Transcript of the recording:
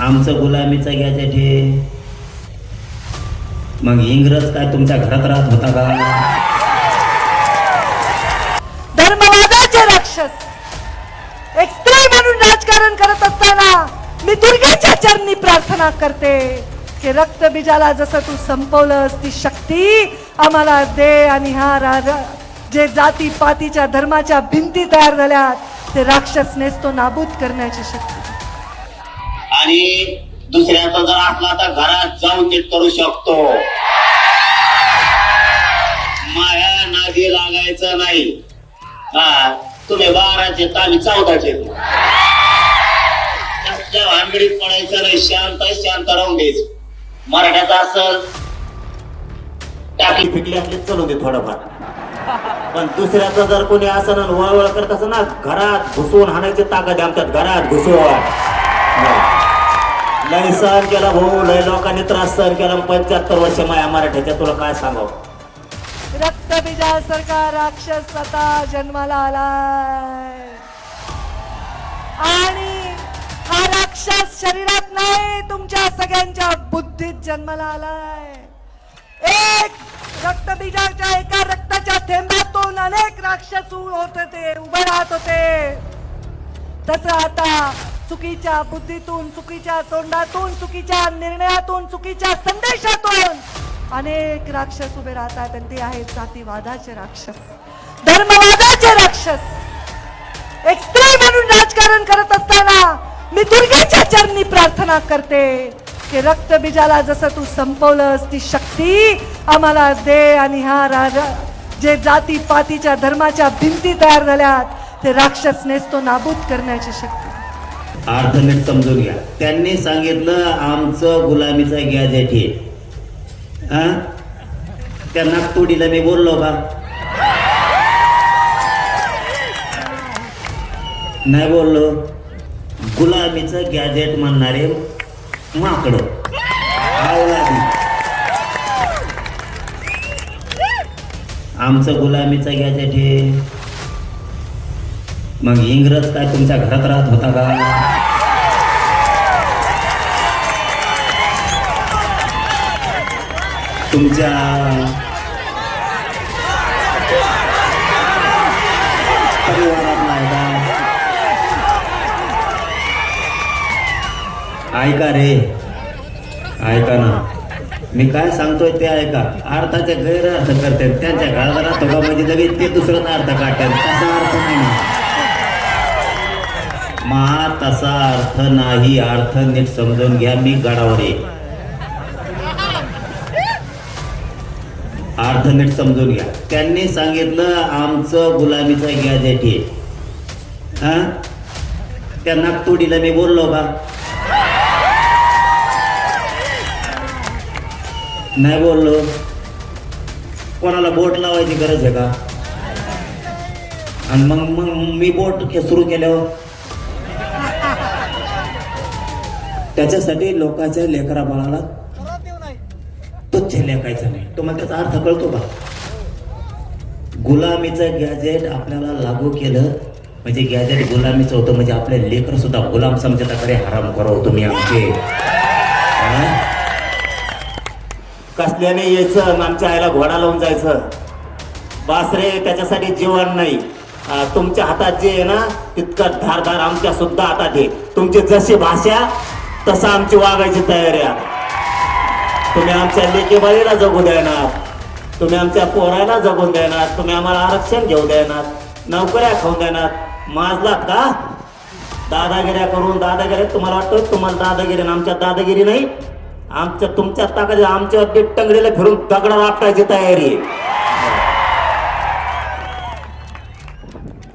आमचं गुलामीचं गॅजेट हे मग इंग्रज काय तुमच्या घरात राहत होता का? धर्मवादाचे राक्षस. एक स्त्री म्हणून राजकारण करत असताना मी दुर्गेच्या चरणी प्रार्थना करते की रक्तबीजाला जसं तू संपवलंस ती शक्ती आम्हाला दे आणि हा रा- जे जाती पातीच्या धर्माच्या भिंती तयार झाल्यात ते राक्षस नेसतो नाबूद करण्याची शक्ती. आणि दुसऱ्याचा जर असला तर घरात जाऊन ते करू शकतो. माया नादी लागायचं नाही. हा तुम्ही बाराचे आम्ही चौदाचे कसल्या भानगडीत पडायचं नाही शांत शांत राहून द्यायचं मराठ्याचा असल टाकी फिकली असली चलू दे थोडंफार. पण दुसऱ्याचं जर कोणी असं वळवळ करत असं ना घरात घुसून हाणायचे ताकद आमच्यात घरात घुसून. लय सहन केला भाऊ लय लोकांनी त्रास सहन केला पंच्याहत्तर वर्ष माया मराठ्याच्या तुला काय सांगावं? सरकार राक्षस आता जन्माला आलाय. आणि हा राक्षस शरीरात नाही तुमच्या सगळ्यांच्या बुद्धीत जन्माला आलाय. एक रक्तबीजाच्या एका रक्ताच्या थेंबातून अनेक राक्षस होत होते उभे राहत होते. तसं आता चुकीच्या बुद्धीतून चुकीच्या तोंडातून चुकीच्या निर्णयातून चुकीच्या संदेशातून अनेक राक्षस उभे राहतात आणि ते आहेत जातीवादाचे राक्षस धर्मवादाचे राक्षस. एक स्त्री म्हणून राजकारण करत असताना मी दुर्गेच्या चरणी प्रार्थना करते की रक्तबीजाला जसं तू संपवलंस ती शक्ती आम्हाला दे आणि हा रा- जे जाती पातीच्या धर्माच्या भिंती तयार झाल्यात ते राक्षस नेसतो नाबूद करण्याची शक्ती. अर्थ नीट समजून घ्या. त्यांनी सांगितलं आमचं गुलामीचा गॅजेट हे. हा? त्या नागतोडीला मी बोललो का? नाही बोललो. गुलामीचं गॅजेट म्हणणारे माकड. आमचं गुलामीचं गॅजेट हे. मग इंग्रज काय तुमच्या घरात राहत होता का? तुमच्या ऐका रे. ऐका ना. मी काय सांगतोय ते ऐका. अर्थाचे गैरअर्थ करते. त्यांच्या घरात राहतो का? म्हणजे लगेच ते दुसरं अर्थ काढतात तसा अर्थ नाही. ना महा तसा अर्थ नाही अर्थ नीट समजून घ्या मी गडावर अर्थ नीट समजून घ्या. त्यांनी सांगितलं आमचं गुलामीचं गॅजेट आहे. हा? त्या नागतोडीला मी बोललो बा. नाही बोललो. कोणाला बोट लावायची गरज आहे का? आणि मग मग मी बोट सुरू केल्यावर? त्याच्यासाठी लोकांच्या लेकरा बाळाला तुच्छ लेखायचं नाही. तुम्हाला त्याचा अर्थ कळतो का गुलामीचं गॅजेट आपल्याला लागू केलं. म्हणजे गॅजेट गुलामीचं होतं. म्हणजे आपले लेकर सुद्धा गुलाम समजताकडे हराम करो तुम्ही आमचे. कसल्याने यायचं? आणि आमच्या आईला घोडा लावून जायचं. बासरे त्याच्यासाठी जीवन नाही. तुमच्या हातात जे आहे ना तितकं धारधार आमच्या सुद्धा हातात आहे. तुमची जशी भाषा तसं आमची वागायची तयारी आहे. तुम्ही आमच्या लेकीबाईला जगू देणार. तुम्ही आमच्या पोरायला जगून देणार. तुम्ही आम्हाला आरक्षण घेऊ देणार. नोकऱ्या खाऊन देणार. माजलात का? दादागिऱ्या करून दादागिऱ्या तुम्हाला वाटतं तुम्हाला दादागिरी आमच्या दादागिरी नाही? आमच्या तुमच्या ताकद आमच्या टंगडीला फिरून दगडा आपटायची तयारी आहे.